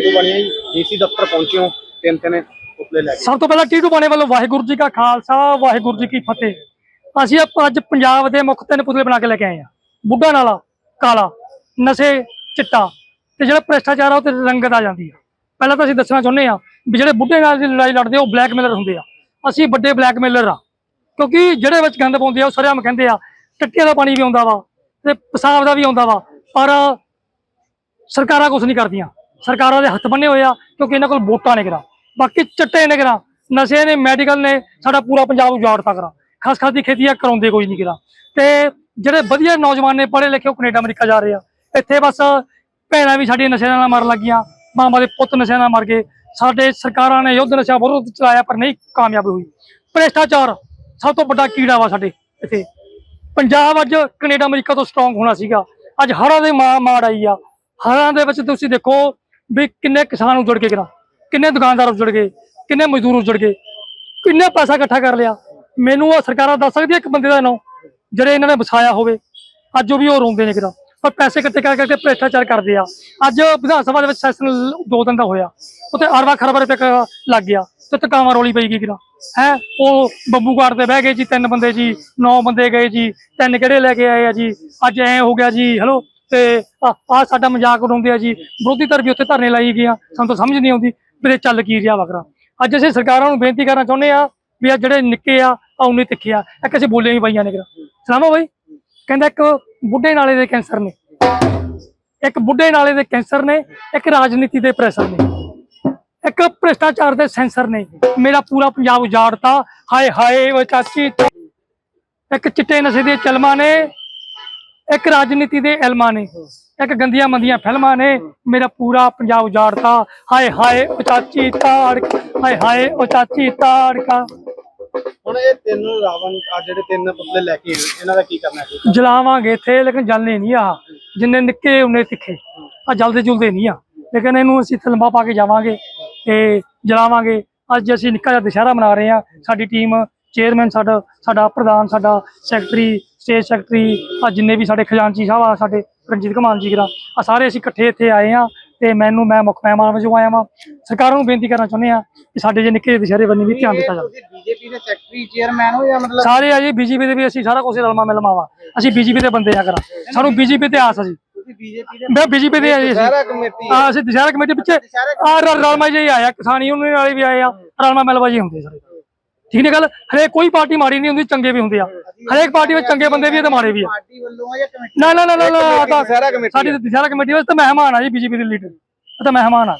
ਬਣੀਆਂ ਜੀ ਡੀਸੀ ਦਫ਼ਤਰ ਪਹੁੰਚੇ ਹੋ, ਤਿੰਨ ਤਿੰਨ ਪੁਤਲੇ ਲੈ ਕੇ। ਸਭ ਤੋਂ ਪਹਿਲਾਂ ਟੀਟੂ ਬਾਣੇ ਵੱਲੋਂ ਵਾਹਿਗੁਰੂ ਜੀ ਕਾ ਖਾਲਸਾ, ਵਾਹਿਗੁਰੂ ਜੀ ਕੀ ਫਤਿਹ। ਅਸੀਂ ਆਪ- ਅੱਜ ਪੰਜਾਬ ਦੇ ਮੁੱਖ ਤਿੰਨ ਪੁਤਲੇ ਬਣਾ ਕੇ ਲੈ ਕੇ ਆਏ ਆ ਬੁੱਢਾ ਨਾਲਾ, ਕਾਲਾ, ਨਸ਼ੇ, ਚਿੱਟਾ ਤੇ ਜਿਹੜਾ ਭ੍ਰਿਸ਼ਟਾਚਾਰ ਆ ਉਹ ਤੇ ਰੰਗਤ ਆ ਜਾਂਦੀ ਆ। ਪਹਿਲਾਂ ਤਾਂ ਅਸੀਂ ਦੱਸਣਾ ਚਾਹੁੰਦੇ ਆ ਵੀ ਜਿਹੜੇ ਬੁੱਢੇ ਨਾਲ ਦੀ ਲੜਾਈ ਲੜਦੇ ਆ, ਉਹ ਬਲੈਕਮੇਲਰ ਹੁੰਦੇ ਆ। ਅਸੀਂ ਵੱਡੇ ਬਲੈਕਮੇਲਰ ਆ। ਕਿਉਂਕਿ ਜਿਹੜੇ ਵਿੱਚ ਗੰਦ ਪਾਉਂਦੇ ਆ, ਉਹ ਸਰਿਆਮ ਕਹਿੰਦੇ ਆ। ਟੱਟੀਆਂ ਦਾ ਪਾਣੀ ਵੀ ਆਉਂਦਾ ਵਾ ਤੇ ਪਿਸ਼ਾਬ ਦਾ ਵੀ ਆਉਂਦਾ ਵਾ, ਪਰ ਸਰਕਾਰਾਂ ਕੁਝ ਨਹੀਂ ਕਰਦੀਆਂ। ਸਰਕਾਰਾਂ ਦੇ ਹੱਥ ਬੰਨੇ ਹੋਏ ਆ, ਕਿਉਂਕਿ ਇਹਨਾਂ ਕੋਲ ਵੋਟਾਂ ਨੇ ਕਰਾ। ਬਾਕੀ ਚਿੱਟੇ ਨੇ ਕਰਾ, ਨਸ਼ੇ ਨੇ ਮੈਡੀਕਲ ਨੇ ਸਾਡਾ ਪੂਰਾ ਪੰਜਾਬ ਉਜਾੜਤਾ ਕਰਾ। ਖਾਸ ਖਾਸ ਦੀ ਖੇਤੀ ਆ, ਕਰਾਉਂਦੇ ਕੋਈ ਨਹੀਂ ਕਰਾ। ਤੇ ਜਿਹੜੇ ਵਧੀਆ ਨੌਜਵਾਨ ਨੇ, ਪੜ੍ਹੇ ਲਿਖੇ ਉਹ ਕੈਨੇਡਾ, ਅਮਰੀਕਾ ਜਾ ਰਹੇ ਆ। ਇੱਥੇ ਬਸ ਭੈਣਾਂ ਵੀ ਸਾਡੀਆਂ ਨਸ਼ਿਆਂ ਨਾਲ ਮਰਨ ਲੱਗੀਆਂ ਮਾਮਾ ਦੇ ਪੁੱਤ ਨਸ਼ਿਆਂ ਨਾਲ ਮਰ ਗਏ। ਸਾਡੇ ਸਰਕਾਰਾਂ ਨੇ ਯੁੱਧ ਨਸ਼ਾ ਵਿਰੁੱਧ ਚਲਾਇਆ, ਪਰ ਨਹੀਂ ਕਾਮਯਾਬ ਹੋਈ। ਭ੍ਰਿਸ਼ਟਾਚਾਰ, ਸਭ ਤੋਂ ਵੱਡਾ ਕੀੜਾ ਵਾ ਸਾਡੇ ਇੱਥੇ। ਪੰਜਾਬ ਅੱਜ ਕੈਨੇਡਾ, ਅਮਰੀਕਾ ਤੋਂ ਸਟਰੋਂਗ ਹੋਣਾ ਸੀਗਾ। ਅੱਜ ਹੜ੍ਹਾਂ ਦੇ ਮਾ- ਮਾਰ ਆਈ ਆ। ਹੜ੍ਹਾਂ ਦੇ ਵਿੱਚ ਤੁਸੀਂ ਦੇਖੋ ਵੀ ਕਿੰਨੇ ਕਿਸਾਨ ਉਜੜ ਗਏ ਗਰਾ, ਕਿੰਨੇ ਦੁਕਾਨਦਾਰ ਉਜੜ ਗਏ, ਕਿੰਨੇ ਮਜ਼ਦੂਰ ਉਜੜ ਗਏ, ਕਿੰਨੇ ਪੈਸਾ ਇਕੱਠਾ ਕਰ ਲਿਆ। ਮੈਨੂੰ ਉਹ ਸਰਕਾਰਾਂ ਦੱਸ ਸਕਦੀ ਇੱਕ ਬੰਦੇ ਦਾ ਨਾਂ, ਜਿਹੜੇ ਇਹਨਾਂ ਨੇ ਵਸਾਇਆ ਹੋਵੇ। ਅੱਜ ਉਹ ਵੀ ਉਹ ਰੋਂਦੇ ਨੇ ਕਿਰਾ ਪਰ ਪੈਸੇ ਇਕੱਠੇ ਕਰ ਕਰਕੇ ਭ੍ਰਿਸ਼ਟਾਚਾਰ ਕਰਦੇ ਆ। ਅੱਜ ਵਿਧਾਨ ਸਭਾ ਦੇ ਵਿੱਚ ਸੈਸ਼ਨ ਦੋ ਦਿਨ ਦਾ ਹੋਇਆ। ਉੱਥੇ ਅਰਬਾਂ ਖਰਬਾਂ ਰੁਪਏ ਲੱਗ ਗਿਆ, ਤੇ ਤਕਾਵਾਂ ਰੋਲੀ ਪਈ ਗਈ ਕਿਰਾ ਹੈ, ਉਹ ਬੰਬੂ ਘਾਟ ਤੇ ਬਹਿ ਗਏ ਜੀ, ਤਿੰਨ ਬੰਦੇ ਜੀ, ਨੌ ਬੰਦੇ ਗਏ ਜੀ, ਤਿੰਨ ਕਿਹੜੇ ਲੈ ਕੇ ਆਏ ਆ ਜੀ? ਅੱਜ ਐ ਹੋ ਗਿਆ ਜੀ ਹੈਲੋ ਤੇ ਆ ਸਾਡਾ ਮਜ਼ਾਕ ਉਡਾਉਂਦੇ ਆ ਜੀ। ਵਿਰੋਧੀ ਧਿਰ ਵੀ ਉੱਥੇ ਧਰਨੇ ਲਾਈ ਗਈਆਂ ਸਾਨੂੰ ਤਾਂ ਸਮਝ ਨਹੀਂ ਆਉਂਦੀ ਵੀ ਚੱਲ ਕੀ ਰਿਹਾ ਵਗਰਾ ਅੱਜ ਅਸੀਂ ਸਰਕਾਰਾਂ ਨੂੰ ਬੇਨਤੀ ਕਰਨਾ ਚਾਹੁੰਦੇ ਆ ਵੀ ਆ ਜਿਹੜੇ ਨਿੱਕੇ ਆ ਆ ਤਿੱਖੇ ਆ। ਇੱਕ ਅਸੀਂ ਬੋਲੇ ਵੀ ਪਈਆਂ ਨੇ ਕਿਰਾ। ਸਲਾਮਾ ਬਾਈ? ਕਹਿੰਦਾ ਇੱਕ ਬੁੱਢੇ ਨਾਲੇ ਦੇ ਕੈਂਸਰ ਨੇ। ਇੱਕ ਬੁੱਢੇ ਨਾਲੇ ਦੇ ਕੈਂਸਰ ਨੇ, ਇੱਕ ਰਾਜਨੀਤੀ ਦੇ ਪ੍ਰੈਸ਼ਰ ਨੇ। ਇੱਕ ਭ੍ਰਿਸ਼ਟਾਚਾਰ ਦੇ ਸੈਂਸਰ ਨੇ। ਮੇਰਾ ਪੂਰਾ ਪੰਜਾਬ ਉਜਾੜਤਾ। ਹਾਏ ਹਾਏ ਓ ਚਾਚੀ। ਇੱਕ ਚਿੱਟੇ ਨਸ਼ੇ ਦੇ ਚਲਮਾਂ ਨੇ। ਇੱਕ ਰਾਜਨੀਤੀ ਦੇ ਇਲਮਾਂ ਨੇ ਇੱਕ ਗੰਦੀਆਂ ਮੰਦੀਆਂ ਫਿਲਮਾਂ ਨੇ। ਮੇਰਾ ਪੂਰਾ ਪੰਜਾਬ ਉਜਾੜਤਾ। ਹਾਏ ਹਾਏ ਓ ਚਾਚੀ ਤਾੜਕ ਹਾਏ ਹਾਏ ਓ ਚਾਚੀ ਤਾੜਕਾ। ਹੁਣ ਇਹ ਤਿੰਨ ਰਾਵਣ ਆ ਜਿਹੜੇ ਤਿੰਨ ਪੁਤਲੇ ਲੈ ਕੇ ਆਏ ਇਹਨਾਂ ਦਾ ਕੀ ਕਰਨਾ ਹੈ? ਜਲਾਵਾਂਗੇ ਇੱਥੇ ਲੇਕਿਨ ਜਲਨੇ ਨਹੀਂ ਆ ਜਿੰਨੇ ਨਿੱਕੇ ਉਹਨੇ ਤਿੱਖੇ ਆ ਜਲਦੇ ਜੁਲਦੇ ਨਹੀਂ ਆ ਲੇਕਿਨ ਇਹਨੂੰ ਅਸੀਂ ਤਲਮਾ ਪਾ ਕੇ ਜਾਵਾਂਗੇ ਤੇ ਜਲਾਵਾਂਗੇ। ਅੱਜ ਅਸੀਂ ਨਿੱਕਾ ਜਿਹਾ ਦੁਸ਼ਹਿਰਾ ਮਨਾ ਰਹੇ ਆ ਸਾਡੀ ਟੀਮ ਚੇਅਰਮੈਨ ਸਾਡਾ ਸਾਡਾ ਪ੍ਰਧਾਨ ਸਾਡਾ ਸੈਕਟਰੀ ਸਟੇਟ ਸੈਕਟਰੀ ਆ ਜਿੰਨੇ ਵੀ ਸਾਡੇ ਖਜ਼ਾਨਚੀ ਸਾਹਿਬ ਆ ਸਾਡੇ ਰਣਜੀਤ ਕਮਾਨ ਜੀ ਗਰਾ ਆ ਸਾਰੇ ਅਸੀਂ ਇਕੱਠੇ ਇੱਥੇ ਆਏ ਆ ਤੇ ਮੈਨੂੰ ਮੈਂ ਮੁੱਖ ਮਹਿਮਾਨ ਵਜੋਂ ਆਇਆ ਵਾਂ। ਸਰਕਾਰਾਂ ਨੂੰ ਬੇਨਤੀ ਕਰਨਾ ਚਾਹੁੰਦੇ ਆ ਕਿ ਸਾਡੇ ਜੇ ਨਿੱਕੇ ਜਿਹੇ ਦੁਸ਼ਹਿਰੇ ਬੰਨੀ ਵੀ ਧਿਆਨ ਦਿੱਤਾ ਜਾਵੇ। ਬੀਜੇਪੀ ਦੇ ਸੈਕਟਰੀ ਚੇਅਰਮੈਨ ਹੋ ਜਾਂ ਮਤਲਬ ਸਾਰੇ ਆ ਜੀ ਬੀਜੇਪੀ ਦੇ ਵੀ ਅਸੀਂ ਸਾਰਾ ਕੁਝ ਰਲਮਾ ਮਿਲਮਾਵਾ ਅਸੀਂ ਬੀਜੇਪੀ ਦੇ ਬੰਦੇ ਆ ਕਰਾਂ। ਸਾਨੂੰ ਬੀਜੇਪੀ ਤੇ ਆਸ ਆ ਜੀ। ਬੀਜੇਪੀ ਦੇ ਮੈਂ ਬੀਜੇਪੀ ਦੇ ਆ ਜੀ ਅਸੀਂ। ਸਾਰਾ ਕਮੇਟੀ ਆ ਅਸੀਂ ਦੁਸ਼ਹਿਰਾ ਕਮੇਟੀ ਪਿੱਛੇ ਆ ਰਲਮਾ ਜੀ ਆਇਆ ਕਿਸਾਨੀ ਉਹਨਾਂ ਵਾਲੇ ਵੀ ਆਏ ਆ। ਰਲਮਾ ਮਿਲਵਾ ਜੀ ਹੁੰਦੇ ਸਾਰੇ। ਠੀਕ ਨੇ ਗੱਲ? ਹਰੇਕ ਕੋਈ ਪਾਰਟੀ ਮਾੜੀ ਨਹੀਂ ਹੁੰਦੀ ਚੰਗੇ ਵੀ ਹੁੰਦੇ ਆ। ਹਰੇਕ ਪਾਰਟੀ ਵਿੱਚ ਚੰਗੇ ਬੰਦੇ ਵੀ ਆ ਤੇ ਮਾੜੇ ਵੀ ਆ। ਪਾਰਟੀ ਵੱਲੋਂ ਆ ਜਾਂ ਕਮੇਟੀ ਨਾ ਨਾ ਨਾ ਨਾ ਸਾਡੀ ਦੁਸ਼ਹਿਰਾ ਕਮੇਟੀ ਵਿੱਚ ਤਾਂ ਮਹਿਮਾਨ ਆ ਜੀ ਬੀਜੇਪੀ ਦੇ ਲੀਡਰ। ਤਾਂ ਮਹਿਮਾਨ ਆ।